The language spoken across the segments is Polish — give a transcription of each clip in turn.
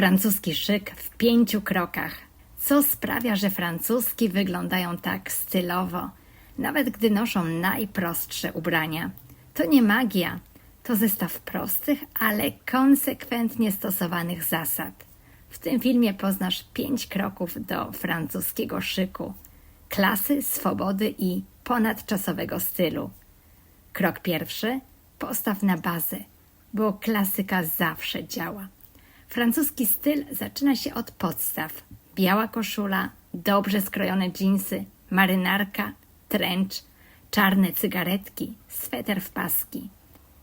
Francuski szyk w pięciu krokach. Co sprawia, że francuski wyglądają tak stylowo, nawet gdy noszą najprostsze ubrania? To nie magia, to zestaw prostych, ale konsekwentnie stosowanych zasad. W tym filmie poznasz pięć kroków do francuskiego szyku, klasy, swobody i ponadczasowego stylu. Krok pierwszy: postaw na bazę, bo klasyka zawsze działa. Francuski styl zaczyna się od podstaw: biała koszula, dobrze skrojone dżinsy, marynarka, trench, czarne cygaretki, sweter w paski.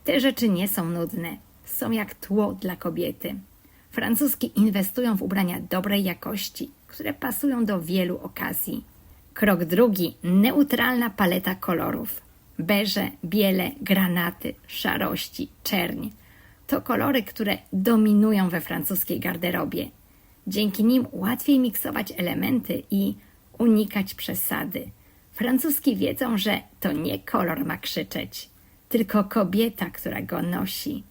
Te rzeczy nie są nudne, są jak tło dla kobiety. Francuski inwestują w ubrania dobrej jakości, które pasują do wielu okazji. Krok drugi neutralna paleta kolorów. Beże, biele, granaty, szarości, czerń. To kolory, które dominują we francuskiej garderobie. Dzięki nim łatwiej miksować elementy i unikać przesady. Francuski wiedzą, że to nie kolor ma krzyczeć, tylko kobieta, która go nosi.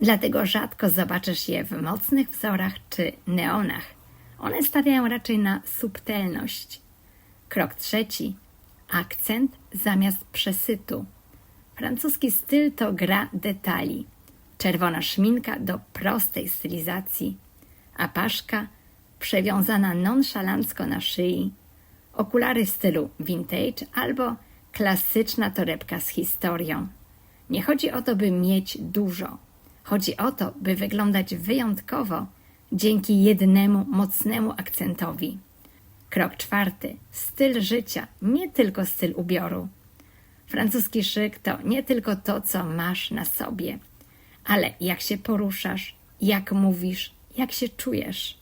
Dlatego rzadko zobaczysz je w mocnych wzorach czy neonach. One stawiają raczej na subtelność. Krok trzeci. Akcent zamiast przesytu. Francuski styl to gra detali. Czerwona szminka do prostej stylizacji, a paszka przewiązana nonszalancko na szyi, okulary w stylu vintage albo klasyczna torebka z historią. Nie chodzi o to, by mieć dużo. Chodzi o to, by wyglądać wyjątkowo dzięki jednemu mocnemu akcentowi. Krok czwarty. Styl życia, nie tylko styl ubioru. Francuski szyk to nie tylko to, co masz na sobie, ale jak się poruszasz, jak mówisz, jak się czujesz.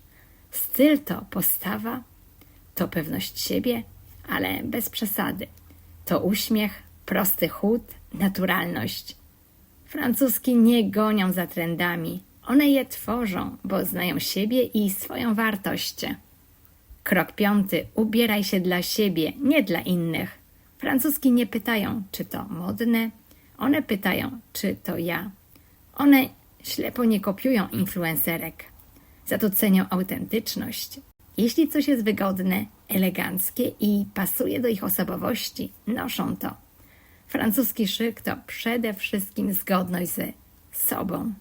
Styl to postawa, to pewność siebie, ale bez przesady. To uśmiech, prosty chód, naturalność. Francuski nie gonią za trendami. One je tworzą, bo znają siebie i swoją wartość. Krok piąty. Ubieraj się dla siebie, nie dla innych. Francuski nie pytają, czy to modne. One pytają, czy to ja. One ślepo nie kopiują influencerek. Za to cenią autentyczność. Jeśli coś jest wygodne, eleganckie i pasuje do ich osobowości, noszą to. Francuski szyk to przede wszystkim zgodność ze sobą.